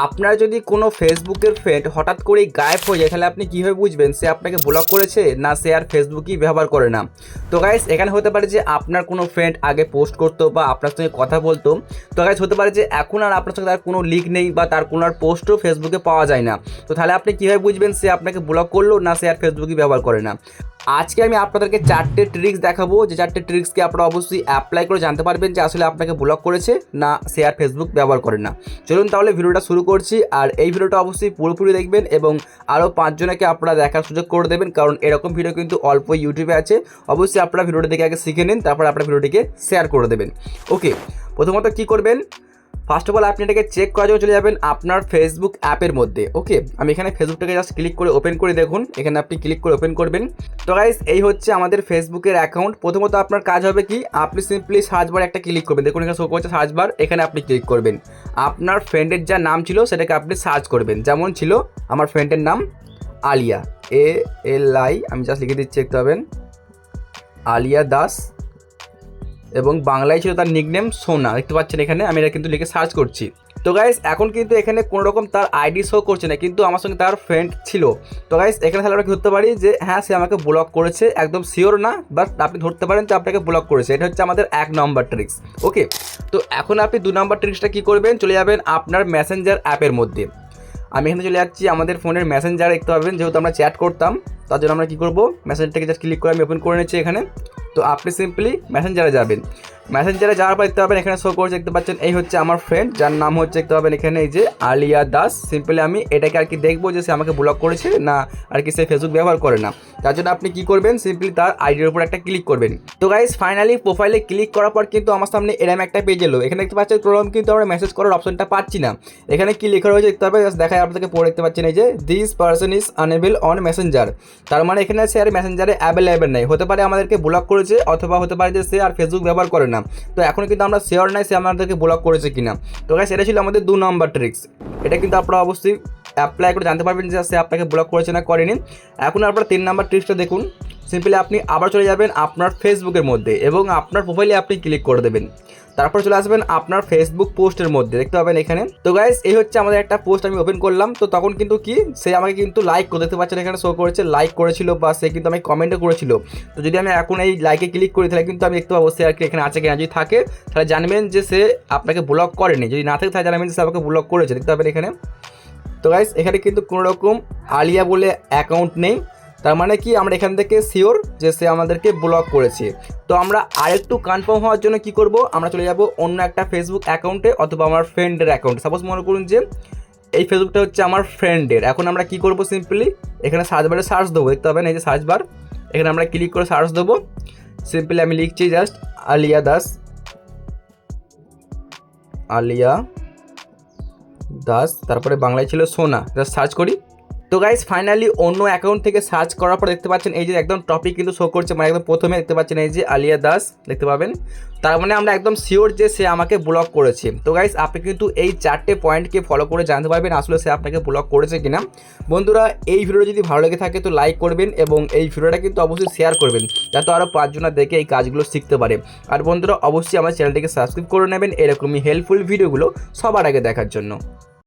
আপনার যদি কোনো ফেসবুকের ফ্রেন্ড হঠাৎ করেই গায়েব হয়ে যায়, তাহলে আপনি কীভাবে বুঝবেন সে আপনাকে ব্লক করেছে না সে আর ফেসবুকই ব্যবহার করে না? তো গাইস এখানে হতে পারে যে আপনার কোনো ফ্রেন্ড আগে পোস্ট করতো বা আপনার সঙ্গে কথা বলতো। তো গাইস হতে পারে যে এখন আর আপনার সঙ্গে তার কোনো লিক নেই বা তার কোনো আর পোস্টও ফেসবুকে পাওয়া যায় না। তো তাহলে আপনি কীভাবে বুঝবেন সে আপনাকে ব্লক করল না সে আর ফেসবুকই ব্যবহার করে না? আজকে আমি আপনাদেরকে চারটে ট্রিক্স দেখাবো। যে চারটে ট্রিক্সকে আপনারা অবশ্যই অ্যাপ্লাই করে জানতে পারবেন যে আসলে আপনাকে ব্লক করেছে না আর ফেসবুক ব্যবহার করে না। চলুন তাহলে ভিডিওটা শুরু করছি আর এই ভিডিওটা অবশ্যই পুরোপুরি দেখবেন এবং আরও পাঁচজনকে আপনারা দেখার সুযোগ করে দেবেন, কারণ এরকম ভিডিও কিন্তু অল্প ইউটিউবে আছে। অবশ্যই আপনারা ভিডিওটা দেখে আগে শিখে নিন, তারপর আপনার ভিডিওটিকে শেয়ার করে দেবেন। ওকে প্রথমত কি করবেন? ফার্স্ট অফ অল আপনি এটাকে চেক করার জন্য চলে যাবেন আপনার ফেসবুক অ্যাপের মধ্যে ওকে আমি এখানে ফেসবুকটাকে জাস্ট ক্লিক করে ওপেন করে দেখুন, এখানে আপনি ক্লিক করে ওপেন করবেন। তো গাইস এই হচ্ছে আমাদের ফেসবুকের অ্যাকাউন্ট প্রথমত আপনার কাজ হবে কি? আপনি সিম্পলি সার্চ বার একটা ক্লিক করবেন। দেখুন, এখানে শো করছে সার্চ বার এখানে আপনি ক্লিক করবেন। আপনার ফ্রেন্ডের যা নাম ছিল, সেটাকে আপনি সার্চ করবেন। যেমন ছিল আমার ফ্রেন্ডের নাম আলিয়া এ এল আই আমি জাস্ট লিখে দিচ্ছি, দেখতে পাবেন। আলিয়া দাস এবং বাংলায় ছিল তার নিকনেম সোনা। দেখতে পাচ্ছেন এখানে, আমি এটা কিন্তু লিখে সার্চ করছি। তো গাইস এখন কিন্তু এখানে কোনো রকম তার আইডি শো করছে না, কিন্তু আমার সঙ্গে তার ফ্রেন্ড ছিল। তো গাইস এখানে তাহলে আমরা ধরতে পারি যে হ্যাঁ সে আমাকে ব্লক করেছে, একদম শিওর না বাট আপনি ধরতে পারেন যে আপনাকে ব্লক করেছে। এটা হচ্ছে আমাদের এক নম্বর ট্রিক্স ওকে তো এখন আপনি দু নম্বর ট্রিক্সটা কী করবেন? চলে যাবেন আপনার মেসেঞ্জার অ্যাপের মধ্যে। আমি এখানে চলে যাচ্ছি, আমাদের ফোনের মেসেঞ্জার দেখতে পাবেন, যেহেতু আমরা চ্যাট করতাম। তার জন্য আমরা কী করব? মেসেঞ্জারটাকে জাস্ট ক্লিক করে আমি ওপেন করে নিচ্ছি এখানে। তো আপনি সিম্পলি মেসেঞ্জারে যাবেন। মেসেঞ্জারে যাওয়ার পর দেখতে পাবেন, এখানে শো করছে, দেখতে পাচ্ছেন, এই হচ্ছে আমার ফ্রেন্ড যার নাম হচ্ছে, দেখতে পাবেন এখানে এই যে আলিয়া দাস। সিম্পলি আমি এটাকে আর কি দেখব যে সে আমাকে ব্লক করেছে না আর কি সে ফেসবুক ব্যবহার করে না। তার জন্য আপনি কী করবেন? সিম্পলি তার আইডির উপর একটা ক্লিক করবেন। তো গাইজ ফাইনালি প্রোফাইলে ক্লিক করার পর কিন্তু আমার সামনে এরম একটা পেজ এলো। এখানে দেখতে পাচ্ছেন প্রবলেম কিন্তু আমরা মেসেজ করার অপশনটা পাচ্ছি না। এখানে কি লেখা রয়েছে, দেখতে হবে দেখায় আপনাদেরকে পড়ে দেখতে পাচ্ছেন এই যে this person is unable on Messenger তার মানে এখানে সে আর মেসেঞ্জারে অ্যাভেলেবেল নেই। হতে পারে আমাদেরকে ব্লক করেছে অথবা হতে পারে যে সে আর ফেসবুক ব্যবহার করে না। তো এখন কিন্তু আমরা শেয়ার নাই সে আমাদেরকে ব্লক করেছে কিনা। তো গাছ এটা ছিল আমাদের দু নম্বর ট্রিক্স এটা কিন্তু আপনারা অবশ্যই অ্যাপ্লাই করে জানতে পারবেন যে সে আপনাকে ব্লক করেছে না করেনি। এখন আপনারা তিন নম্বর ট্রিক্সটা দেখুন। সিম্পলি আপনি আবার চলে যাবেন আপনার ফেসবুকের মধ্যে এবং আপনার প্রোফাইলে আপনি ক্লিক করে দেবেন। তারপর চলে আসবেন আপনার ফেসবুক পোস্টের মধ্যে, দেখতে পাবেন এখানে। তো গাইস এই হচ্ছে আমাদের একটা পোস্ট আমি ওপেন করলাম। তো তখন কিন্তু কি, সে আমাকে কিন্তু লাইক করে, দেখতে পাচ্ছেন এখানে শো করেছে লাইক করেছিল বা সে কিন্তু আমাকে কমেন্টও করেছিল। তো যদি আমি এখন এই লাইকে ক্লিক করি, তাহলে কিন্তু আমি দেখতে পাবো সে আর কি এখানে আছে কিনা। যদি থাকে, তাহলে জানবেন যে সে আপনাকে ব্লক করেনি। যদি না থাকে, তাহলে জানবেন যে সে আমাকে ব্লক করেছে। দেখতে পাবেন এখানে। তো গাইস এখানে কিন্তু কোনো রকম আলিয়া বলে অ্যাকাউন্ট নেই। তার মানে কি আমরা এখান থেকে শিওর যে সে আমাদেরকে ব্লক করেছে। তো আমরা আরেকটু কনফার্ম হওয়ার জন্য কি করব? আমরা চলে যাব অন্য একটা ফেসবুক অ্যাকাউন্টে অথবা আমার ফ্রেন্ডের অ্যাকাউন্টে সাপোজ মনে করুন যে এই ফেসবুকটা হচ্ছে আমার ফ্রেন্ডের এখন আমরা কি করব সিম্পলি এখানে সার্চ বারে সার্চ দেবো, দেখতে পাবেন এই যে সার্চ বার এখানে আমরা ক্লিক করে সার্চ দেবো। সিম্পলি আমি লিখছি জাস্ট আলিয়া দাস আলিয়া দাস তারপরে বাংলায় ছিল সোনা। জাস্ট সার্চ করি। তো গাইজ ফাইনালি অন্য অ্যাকাউন্ট থেকে সার্চ করার পর দেখতে পাচ্ছেন, এই যে একদম টপিক কিন্তু শো করছে মানে একদম প্রথমে দেখতে পাচ্ছেন, এই যে আলিয়া দাস, দেখতে পাবেন। তার মানে আমরা একদম শিওর যে সে আমাকে ব্লক করেছে। তো গাইজ আপনি কিন্তু এই চারটে পয়েন্টকে ফলো করে জানতে পারবেন, আসলে সে আপনাকে ব্লক করেছে কিনা। বন্ধুরা, এই ভিডিও যদি ভালো লেগে থাকে তো লাইক করবেন এবং এই ভিডিওটা কিন্তু অবশ্যই শেয়ার করবেন, যাতে আরও পাঁচজনা দেখে এই কাজগুলো শিখতে পারে। আর বন্ধুরা, অবশ্যই আমার চ্যানেলটিকে সাবস্ক্রাইব করে নেবেন, এরকমই হেল্পফুল ভিডিওগুলো সবার আগে দেখার জন্য।